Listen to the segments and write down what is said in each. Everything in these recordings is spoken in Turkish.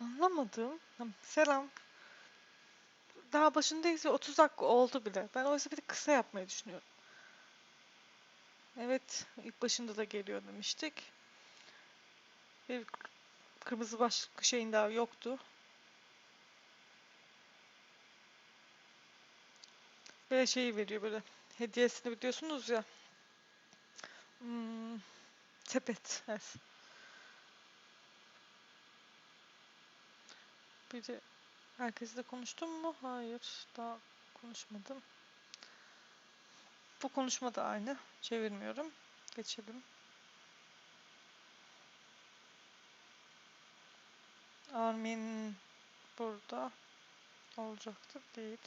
Anlamadım. Selam. Daha başındayız ve 30 dakika oldu bile. Ben oysa bir de kısa yapmayı düşünüyorum. Evet, ilk başında da geliyor demiştik. Bir kırmızı başlıklı şeyin daha yoktu. Ve şeyi veriyor böyle. Hediyesini biliyorsunuz ya. Hmm, sepet. Evet. Bir de herkesle konuştum mu? Hayır, daha konuşmadım. Bu konuşma da aynı. Çevirmiyorum. Geçelim. Armin burada olacaktı değil.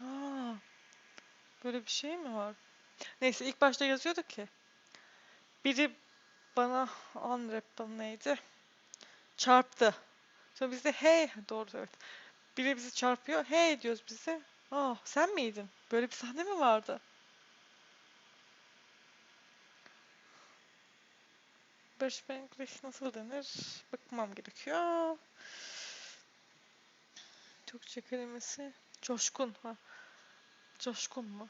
Aa, böyle bir şey mi var? Neyse ilk başta yazıyordu ki. Biri bana unwrap bana neydi? Çarptı. Sonra biz de hey doğru evet. Biri bizi çarpıyor. Hey diyoruz bize. Aa sen miydin? Böyle bir sahne mi vardı? Barış English nasıl denir? Bakmam gerekiyor. Türkçe kelimesi coşkun ha. Coşkun mu?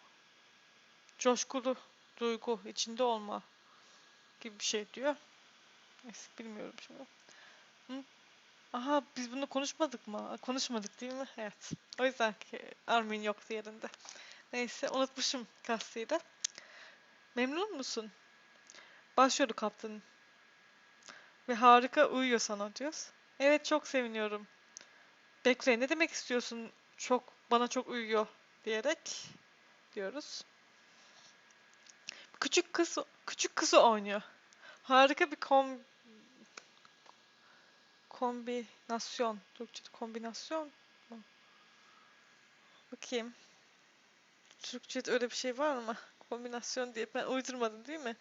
Coşkulu duygu içinde olma gibi bir şey diyor. Neyse bilmiyorum şimdi. Aha biz bunu konuşmadık mı? Konuşmadık değil mi? Evet. O yüzden ki Armin yoktu yerinde. Neyse unutmuşum kastıyı da. Memnun musun? Başrolü kaptanın. Ve harika uyuyor sana diyoruz. Evet çok seviniyorum. Bekle ne demek istiyorsun? Çok bana çok uyuyor diyerek diyoruz. Küçük kız küçük kızı oynuyor. Harika bir kom kombinasyon. Türkçe'de kombinasyon mu? Bakayım. Türkçe'de öyle bir şey var mı? Kombinasyon diye ben uydurmadım değil mi?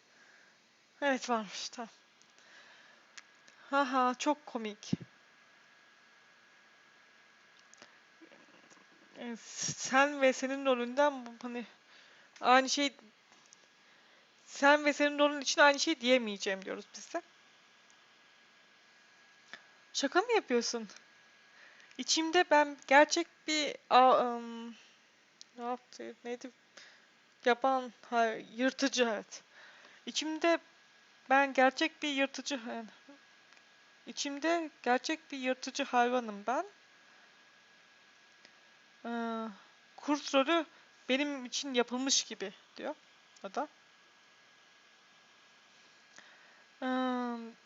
Evet varmış tamam. Haha çok komik. Sen ve senin rolünden hani aynı şey sen ve senin rolün için aynı şey diyemeyeceğim diyoruz biz de. Şaka mı yapıyorsun? İçimde ben gerçek bir a, ım, ne yaptı? Neydi? Yaban, ha, yırtıcı evet. İçimde ben gerçek bir yırtıcı yani, içimde gerçek bir yırtıcı hayvanım ben. Ee, kurt rolü benim için yapılmış gibi diyor o da. Ee,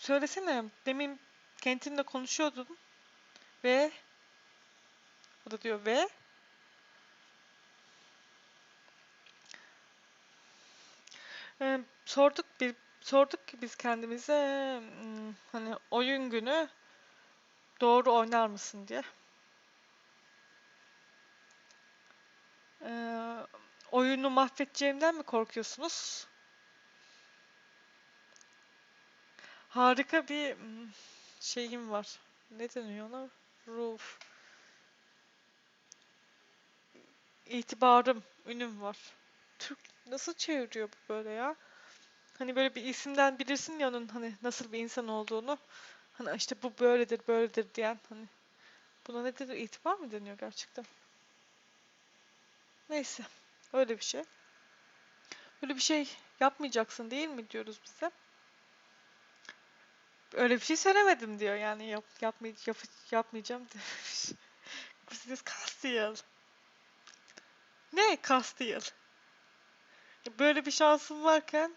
söylesene demin kentinle konuşuyordun ve o da diyor ve Ee, sorduk bir sorduk ki biz kendimize hmm, hani oyun günü doğru oynar mısın diye. Ee, oyunu mahvedeceğimden mi korkuyorsunuz? Harika bir hmm, şeyim var. Ne deniyor ona? Roof. İtibarım, ünüm var. Türk nasıl çeviriyor bu böyle ya? Hani böyle bir isimden bilirsin ya onun hani nasıl bir insan olduğunu. Hani işte bu böyledir, böyledir diyen hani. Buna ne denir? İtibar mı deniyor gerçekten? Neyse. Öyle bir şey. Böyle bir şey yapmayacaksın değil mi diyoruz bize. Öyle bir şey söylemedim diyor yani yap, yapmay, yap, yapmayacağım demiş. Business Castiel. Ne Castiel? Böyle bir şansım varken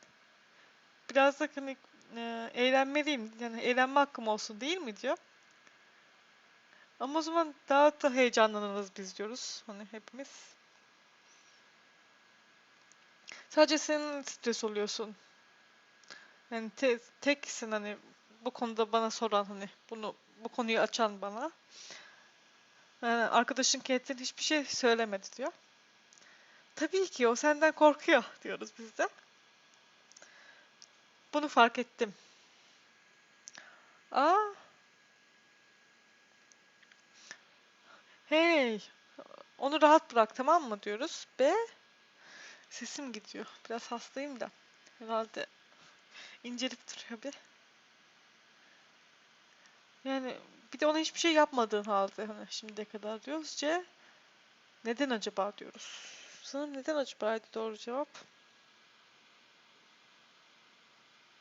biraz da hani e, eğlenmeliyim. Yani eğlenme hakkım olsun değil mi diyor. Ama o zaman daha da heyecanlanırız biz diyoruz. Hani hepimiz. Sadece sen stres oluyorsun. Yani te, teksin hani bu konuda bana soran hani bunu bu konuyu açan bana. Yani arkadaşın Kate'in hiçbir şey söylemedi diyor. Tabii ki o senden korkuyor diyoruz biz de. Bunu fark ettim. Aa. Hey. Onu rahat bırak tamam mı diyoruz. B. Sesim gidiyor. Biraz hastayım da. Herhalde incelip duruyor bir. Yani bir de ona hiçbir şey yapmadığın halde hani şimdiye kadar diyoruz. C. Neden acaba diyoruz. Sanırım neden acaba doğru cevap.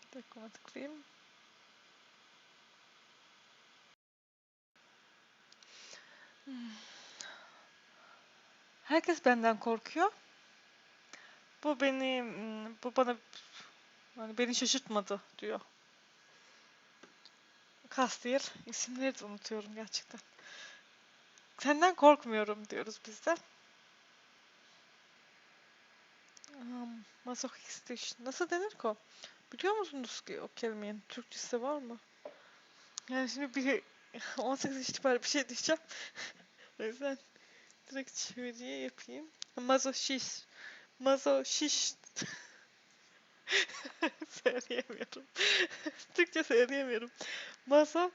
Bir dakika tıklayayım. Herkes benden korkuyor. Bu beni, hmm, bu bana, hani beni şaşırtmadı diyor. Kastiyel. İsimleri de unutuyorum gerçekten. Senden korkmuyorum diyoruz biz de. Um, masochist iş. Nasıl denir ki o? Biliyor musunuz ki o kelimenin Türkçesi var mı? Yani şimdi bir 18 itibariyle bir şey diyeceğim. o yüzden direkt çeviriye yapayım. Mazoşist. Mazoşist. söyleyemiyorum. Türkçe söyleyemiyorum. Mazoşist.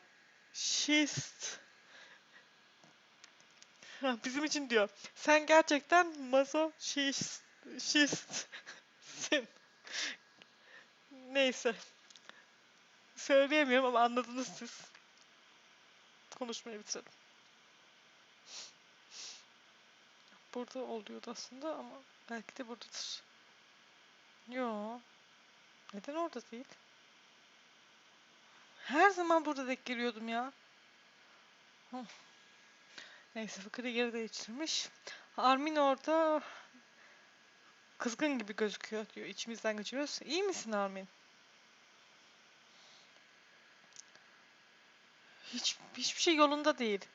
Ha, bizim için diyor. Sen gerçekten mazoşistsin. Neyse. Söyleyemiyorum ama anladınız siz. Konuşmayı bitirelim. Burada oluyordu aslında ama belki de buradadır. Yo. Neden orada değil? Her zaman burada denk geliyordum ya. Hı. Neyse fıkrayı geri değiştirmiş. Armin orada kızgın gibi gözüküyor diyor. İçimizden geçiriyoruz. İyi misin Armin? Hiç, hiçbir şey yolunda değil.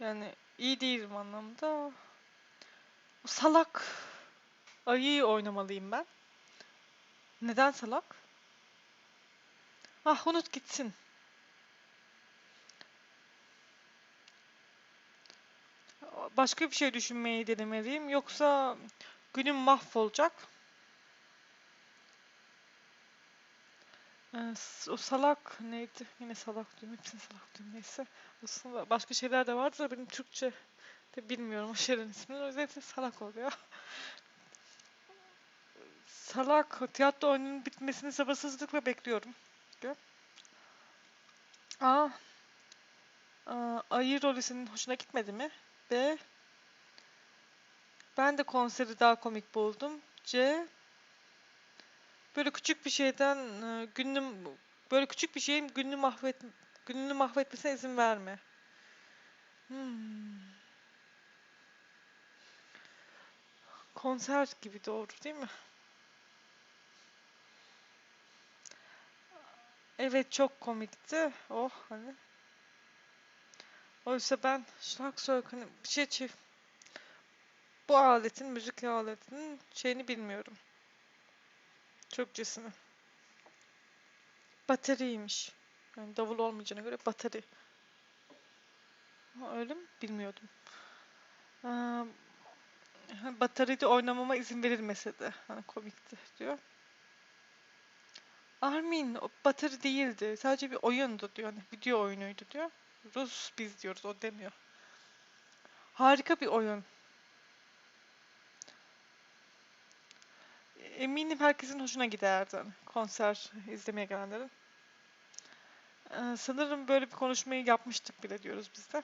Yani iyi değilim anlamda. O salak ayıyı oynamalıyım ben. Neden salak? Ah unut gitsin. Başka bir şey düşünmeyi denemeliyim. Yoksa günüm mahvolacak. Ee, o salak neydi? Yine salak diyorum. Hepsini salak diyorum. Neyse. Aslında başka şeyler de vardı da benim Türkçe de bilmiyorum o şeylerin ismini. O yüzden salak oluyor. Salak tiyatro oyununun bitmesini sabırsızlıkla bekliyorum. Diyor. A. Aa, ayı rolü senin hoşuna gitmedi mi? B. Ben de konseri daha komik buldum. C. Böyle küçük bir şeyden e, gününü böyle küçük bir şeyin gününü mahvet gününü mahvetmesine izin verme. Hmm. Konser gibi doğru değil mi? Evet çok komikti. Oh hani. Oysa ben Schlagzeug hani bir şey çift bu aletin müzik aletinin şeyini bilmiyorum. Türkçesini. Bateriymiş. Yani davul olmayacağına göre bateri. Öyle mi? Bilmiyordum. Ee, ha, bataryada oynamama izin verilmese de hani komikti diyor. Armin o bateri değildi. Sadece bir oyundu diyor. Hani video oyunuydu diyor. Rus biz diyoruz o demiyor. Harika bir oyun. Eminim herkesin hoşuna giderdi. Konser izlemeye gelenlerin. Ee, sanırım böyle bir konuşmayı yapmıştık bile diyoruz biz de.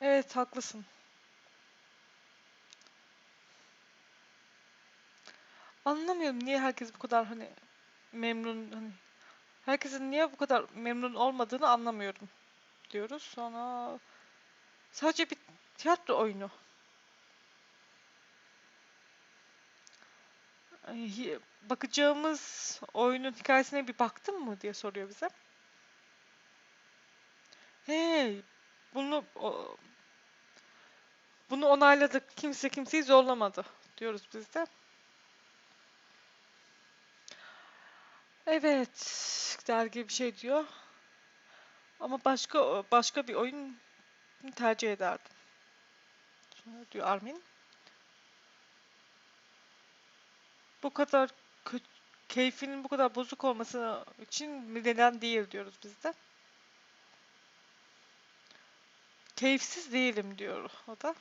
Evet haklısın. Anlamıyorum niye herkes bu kadar hani memnun hani herkesin niye bu kadar memnun olmadığını anlamıyorum diyoruz. Sonra sadece bir tiyatro oyunu. Bakacağımız oyunun hikayesine bir baktın mı diye soruyor bize. Hey, bunu bunu onayladık. Kimse kimseyi zorlamadı diyoruz biz de. Evet, dergi bir şey diyor. Ama başka başka bir oyun tercih ederdim. Diyor Armin. Bu kadar kötü, keyfinin bu kadar bozuk olması için neden değil diyoruz biz de. Keyifsiz değilim diyor o da.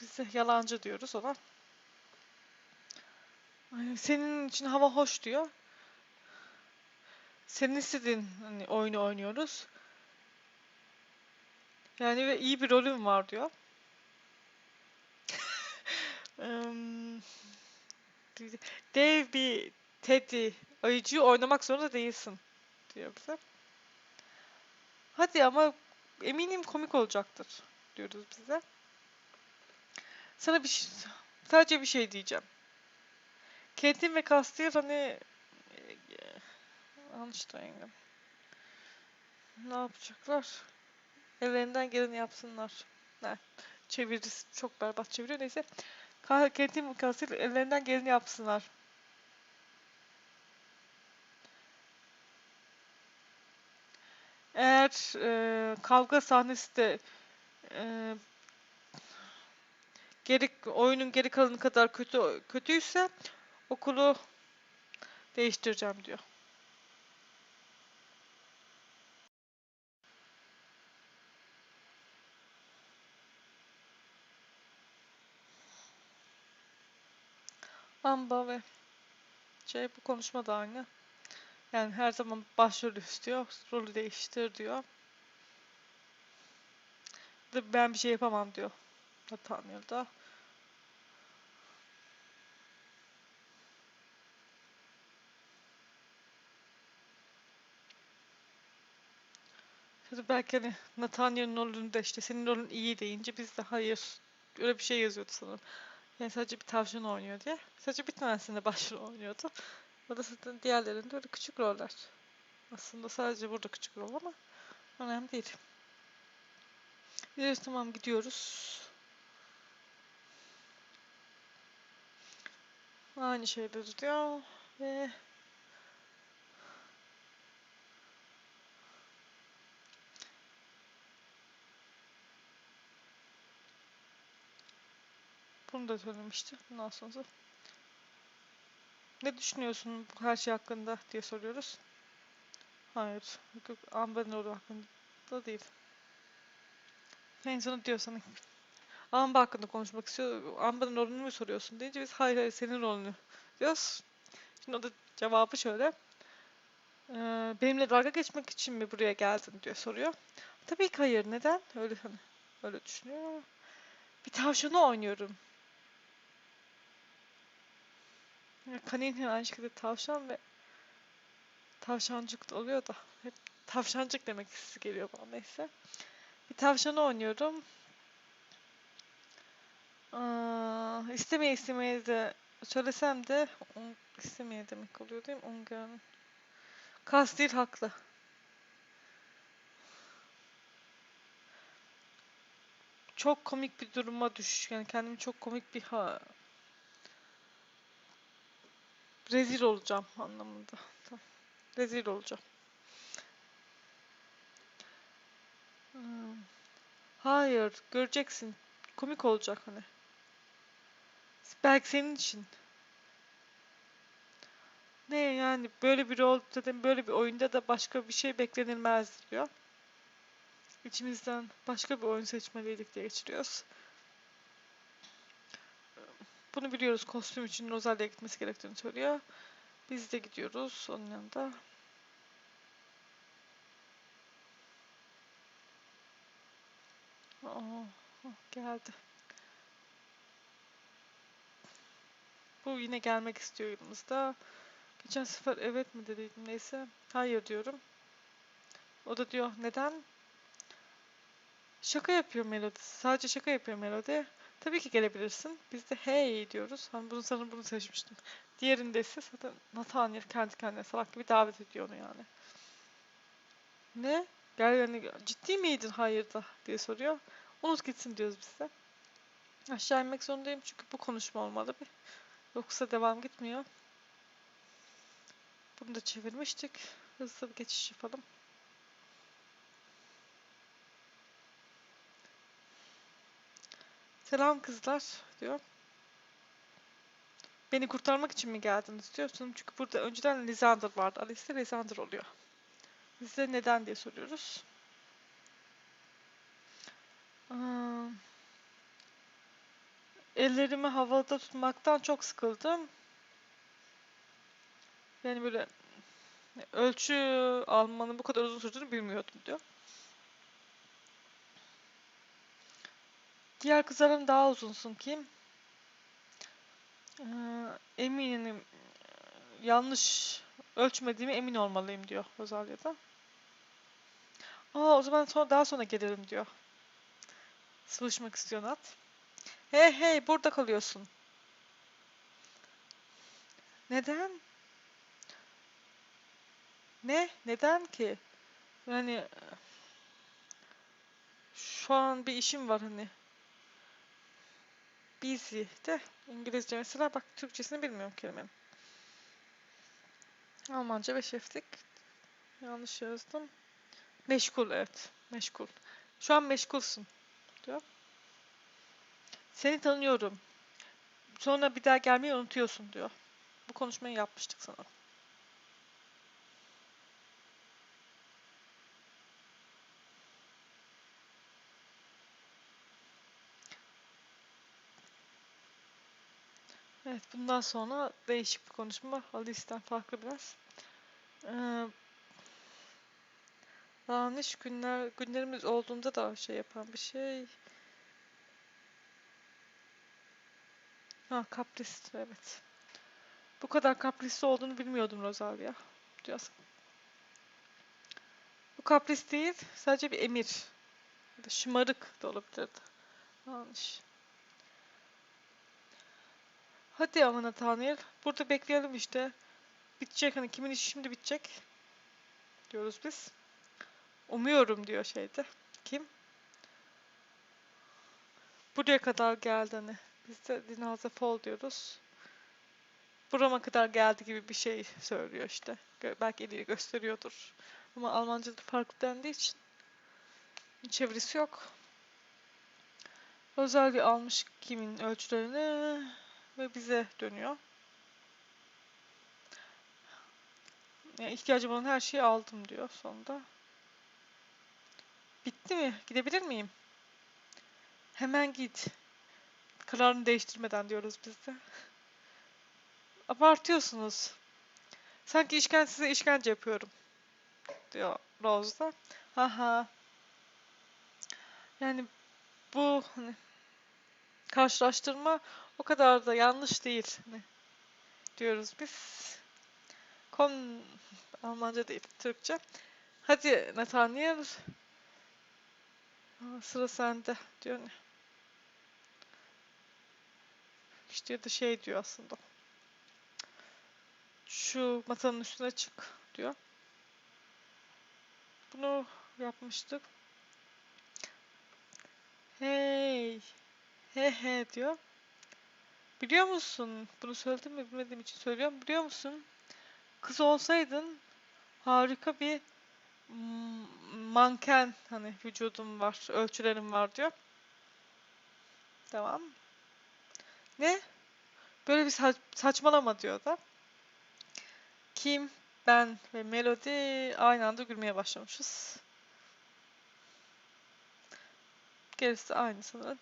Biz de yalancı diyoruz ona. Senin için hava hoş diyor. senin istediğin hani oyunu oynuyoruz. Yani ve iyi bir rolüm var diyor. Dev bir Teddy ayıcıyı oynamak zorunda değilsin diyor bize. Hadi ama eminim komik olacaktır diyoruz bize. Sana bir şey, sadece bir şey diyeceğim. Kentin ve Castiel hani Anstrengen. Ne yapacaklar? Ellerinden geleni yapsınlar. Ne? Çevirisi çok berbat çeviriyor. Neyse. Kentin ve Castiel ellerinden geleni yapsınlar. Eğer e, kavga sahnesi de e, geri oyunun geri kalanı kadar kötü kötüyse okulu değiştireceğim diyor. Amba ve şey bu konuşma da aynı. Yani her zaman başrol istiyor, rolü değiştir diyor. Ben bir şey yapamam diyor. Nathaniel da. Belki hani Nathaniel'in rolünde işte senin rolün iyi deyince biz de hayır öyle bir şey yazıyordu sanırım. Yani sadece bir tavşan oynuyor diye. Sadece bir tanesinde başrol oynuyordu. O da zaten diğerlerinde öyle küçük roller. Aslında sadece burada küçük rol ama önemli değil. Evet tamam gidiyoruz. Aynı şeyleri diyor ve bunu da söylemişti. Bundan sonra ne düşünüyorsun bu her şey hakkında diye soruyoruz. Hayır. Yok. Amber'in rolü hakkında değil. En sonu diyor sana Amber hakkında konuşmak istiyor. Amber'in rolünü mü soruyorsun deyince biz hayır hayır senin rolünü diyoruz. Şimdi o da cevabı şöyle. Ee, benimle dalga geçmek için mi buraya geldin diyor soruyor. Tabii ki hayır. Neden? Öyle hani öyle düşünüyor ama. Bir tavşanı oynuyorum. Ya Kanin aynı şekilde tavşan ve tavşancık da oluyor da hep tavşancık demek hissi geliyor bana neyse. Bir tavşanı oynuyorum. Aa, istemeye istemeye de söylesem de un, istemeye demek oluyor değil mi? Ungarn. Kastil haklı. Çok komik bir duruma düş. Yani kendimi çok komik bir ha rezil olacağım anlamında. Tamam. Rezil olacağım. Hmm. Hayır, göreceksin. Komik olacak hani. Belki senin için. Ne yani böyle bir rol zaten böyle bir oyunda da başka bir şey beklenilmez diyor. İçimizden başka bir oyun seçmeliydik diye geçiriyoruz. Bunu biliyoruz kostüm için Rosalya'ya gitmesi gerektiğini söylüyor. Biz de gidiyoruz onun yanında. Aa, geldi. Bu yine gelmek istiyor yanımızda. Geçen sefer evet mi dediydim neyse. Hayır diyorum. O da diyor neden? Şaka yapıyor Melody. Sadece şaka yapıyor Melody. Tabii ki gelebilirsin. Biz de hey diyoruz. Hani bunu sanırım bunu seçmiştim. Diğerinde ise zaten Nathaniel kendi kendine salak gibi davet ediyor onu yani. Ne? Gel yani ciddi miydin hayır da diye soruyor. Unut gitsin diyoruz biz de. Aşağı inmek zorundayım çünkü bu konuşma olmalı bir. Yoksa devam gitmiyor. Bunu da çevirmiştik. Hızlı bir geçiş yapalım. Selam kızlar diyor. Beni kurtarmak için mi geldiniz diyorsun. Çünkü burada önceden Lisander vardı. Alice de Lisander oluyor. Biz de neden diye soruyoruz. Hmm. Ellerimi havada tutmaktan çok sıkıldım. Yani böyle Ölçü almanın bu kadar uzun sürdüğünü bilmiyordum diyor. Diğer kızların daha uzunsun kim? Ee, eminim yanlış ölçmediğime emin olmalıyım diyor Rosalya'da. Aa o zaman sonra daha sonra gelirim diyor. Sıvışmak istiyor Nat. Hey hey burada kalıyorsun. Neden? Ne? Neden ki? Yani şu an bir işim var hani. Busy de İngilizce mesela bak Türkçesini bilmiyorum kelimenin. Almanca ve şeflik. Yanlış yazdım. Meşgul evet. Meşgul. Şu an meşgulsün diyor. Seni tanıyorum. Sonra bir daha gelmeyi unutuyorsun diyor. Bu konuşmayı yapmıştık sana. Evet, bundan sonra değişik bir konuşma. Alice'den farklı biraz. Ee, yanlış günler, günlerimiz olduğunda da şey yapan bir şey. Ha, kapris, evet. Bu kadar kaprisli olduğunu bilmiyordum Rosalia. Diyorsun. Bu kapris değil, sadece bir emir. Şımarık da olabilirdi. Yanlış. Hadi amına Tanrı. Burada bekleyelim işte. Bitecek hani kimin işi şimdi bitecek. Diyoruz biz. Umuyorum diyor şeyde. Kim? Buraya kadar geldi hani. Biz de Dinaze Fall diyoruz. Burama kadar geldi gibi bir şey söylüyor işte. Belki eliyle gösteriyordur. Ama Almanca'da farklı dendiği için çevirisi yok. Özelliği almış kimin ölçülerini ve bize dönüyor. Yani ihtiyacım olan her şeyi aldım diyor sonunda. Bitti mi? Gidebilir miyim? Hemen git. Kararını değiştirmeden diyoruz biz de. Abartıyorsunuz. Sanki işkence size işkence yapıyorum. Diyor Rose da. Haha. Yani bu hani karşılaştırma o kadar da yanlış değil. Hani diyoruz biz. Kon Almanca değil, Türkçe. Hadi Nathaniel. Sıra sende diyor ne? İşte ya da şey diyor aslında. Şu masanın üstüne çık diyor. Bunu yapmıştık. Hey. He he diyor. Biliyor musun? Bunu söyledim mi bilmediğim için söylüyorum. Biliyor musun? Kız olsaydın harika bir manken hani vücudum var, ölçülerim var diyor. Tamam. Ne? Böyle bir saç- saçmalama diyor da. Kim, ben ve Melody aynı anda gülmeye başlamışız. Gerisi aynı sanırım.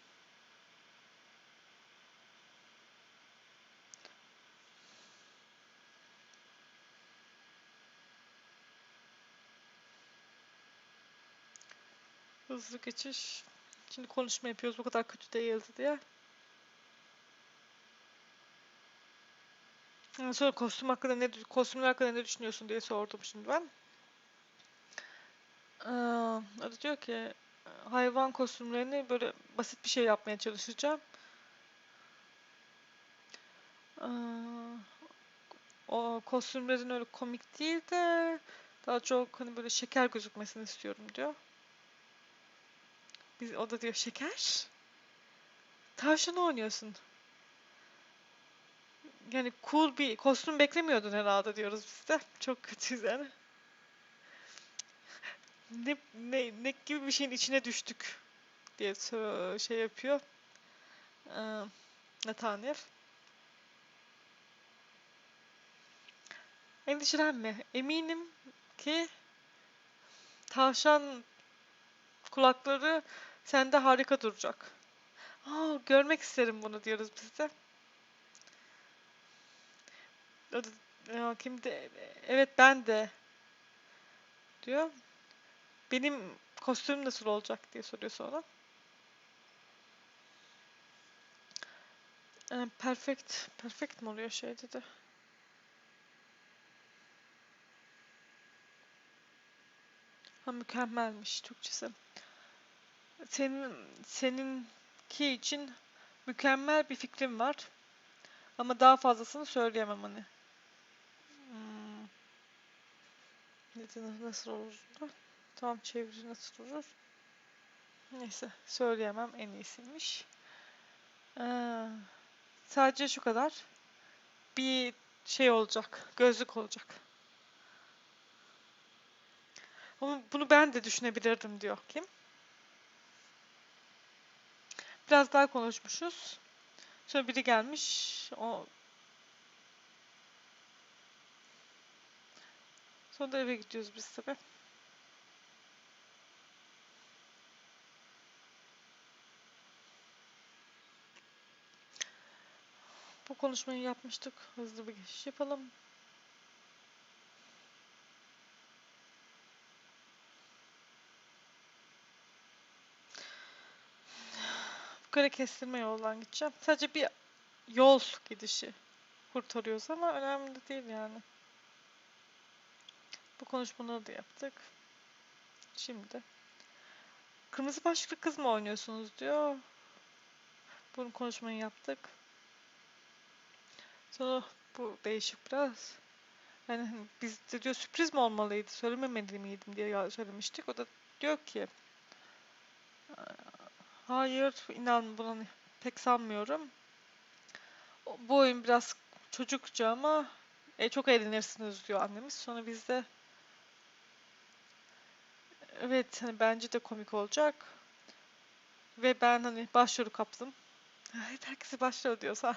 Hızlı geçiş. Şimdi konuşma yapıyoruz bu kadar kötü değildi diye. Sonra kostüm hakkında ne kostümler hakkında ne düşünüyorsun diye sordum şimdi ben. Ee, o da diyor ki hayvan kostümlerini böyle basit bir şey yapmaya çalışacağım. Ee, o kostümlerin öyle komik değil de daha çok hani böyle şeker gözükmesini istiyorum diyor. Biz, o da diyor şeker. Tavşan oynuyorsun. Yani cool bir kostüm beklemiyordun herhalde diyoruz biz de. Çok kötüyüz yani. Ne, ne, ne gibi bir şeyin içine düştük diye şey yapıyor. Ee, Nathaniel. Endişelenme. Eminim ki tavşan kulakları sende harika duracak. Aa, görmek isterim bunu diyoruz biz de. O da- ya kim de evet ben de diyor. Benim kostümüm nasıl olacak diye soruyor sonra. Ee, perfect, perfect mi oluyor şeyde de? Ha mükemmelmiş Türkçesi. Senin seninki için mükemmel bir fikrim var. Ama daha fazlasını söyleyemem hani. Hmm. Nasıl olur? Tam çeviri nasıl olur? Neyse söyleyemem en iyisiymiş. Ee, sadece şu kadar. Bir şey olacak. Gözlük olacak. Ama bunu ben de düşünebilirdim diyor kim? Biraz daha konuşmuşuz. Sonra biri gelmiş. O Sonra da eve gidiyoruz biz tabii. Bu konuşmayı yapmıştık. Hızlı bir geçiş yapalım. Yukarı kestirme yoldan gideceğim. Sadece bir yol gidişi kurtarıyoruz ama önemli değil yani. Bu konuşmaları da yaptık. Şimdi. Kırmızı başlıklı kız mı oynuyorsunuz diyor. Bunu konuşmayı yaptık. Sonra bu değişik biraz. Yani hani bizde diyor sürpriz mi olmalıydı, söylememeli miydim diye söylemiştik. O da diyor ki hayır inan buna pek sanmıyorum. Bu oyun biraz çocukça ama e, çok eğlenirsiniz diyor annemiz. Sonra biz de evet hani bence de komik olacak. Ve ben hani başrolü kaptım. Evet herkese başrol diyorsa.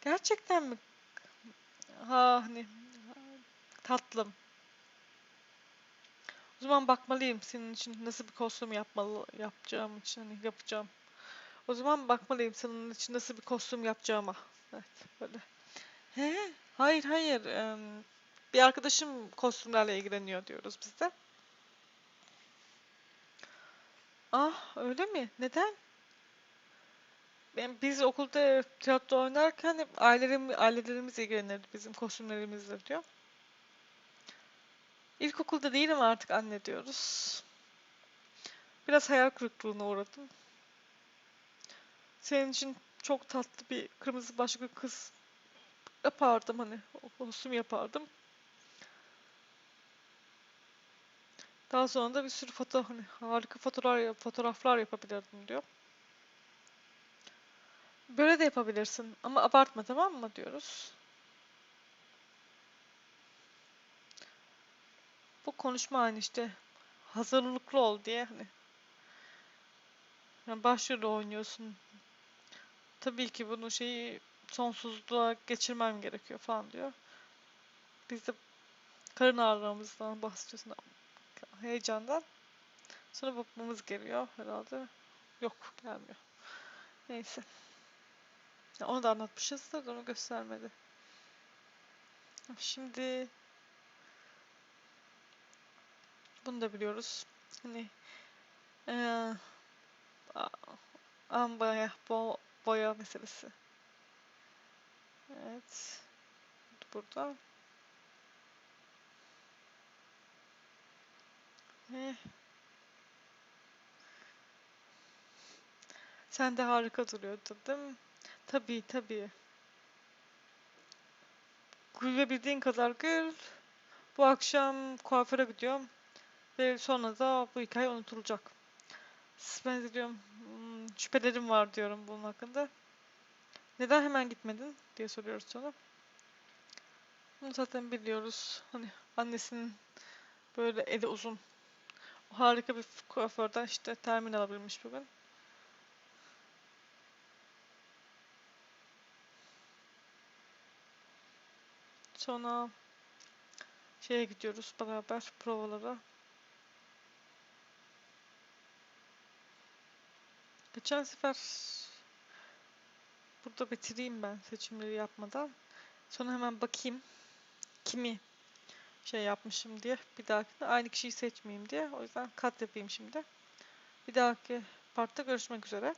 Gerçekten mi? Ha hani tatlım. O zaman bakmalıyım senin için nasıl bir kostüm yapmalı yapacağım için hani yapacağım. O zaman bakmalıyım senin için nasıl bir kostüm yapacağıma. Evet böyle. He? Hayır hayır. bir arkadaşım kostümlerle ilgileniyor diyoruz biz de. Ah öyle mi? Neden? Ben, biz okulda tiyatro oynarken hep ailelerim, ailelerimiz ilgilenirdi bizim kostümlerimizle diyor. İlkokulda değilim artık anne diyoruz. Biraz hayal kırıklığına uğradım. Senin için çok tatlı bir kırmızı başlıklı kız yapardım hani. Kostüm yapardım. Daha sonra da bir sürü foto hani harika fotoğraflar fotoğraflar yapabilirdim diyor. Böyle de yapabilirsin ama abartma tamam mı diyoruz. Bu konuşma hani işte hazırlıklı ol diye hani yani başrolü oynuyorsun. Tabii ki bunu şeyi sonsuzluğa geçirmem gerekiyor falan diyor. Biz de karın ağrımızdan bahsediyorsun heyecandan. Sonra bakmamız geliyor herhalde. Yok gelmiyor. Neyse. Ya onu da anlatmışız da onu göstermedi. Şimdi bunu da biliyoruz. Hani eee ambaya bo boya meselesi. Evet. Burada. Eh. Sen de harika duruyordun değil mi? Tabii tabii. Gülebildiğin kadar gül. Bu akşam kuaföre gidiyorum. Ve sonra da bu hikaye unutulacak. De diyorum "Hmm, şüphelerim var diyorum bunun hakkında. Neden hemen gitmedin diye soruyoruz sonra. Bunu zaten biliyoruz. Hani annesinin böyle eli uzun. Harika bir kuaförden işte termin alabilmiş bugün. Sonra şeye gidiyoruz beraber provalara. Geçen sefer burada bitireyim ben seçimleri yapmadan. Sonra hemen bakayım kimi şey yapmışım diye. Bir dahakine aynı kişiyi seçmeyeyim diye. O yüzden kat yapayım şimdi. Bir dahaki partta görüşmek üzere.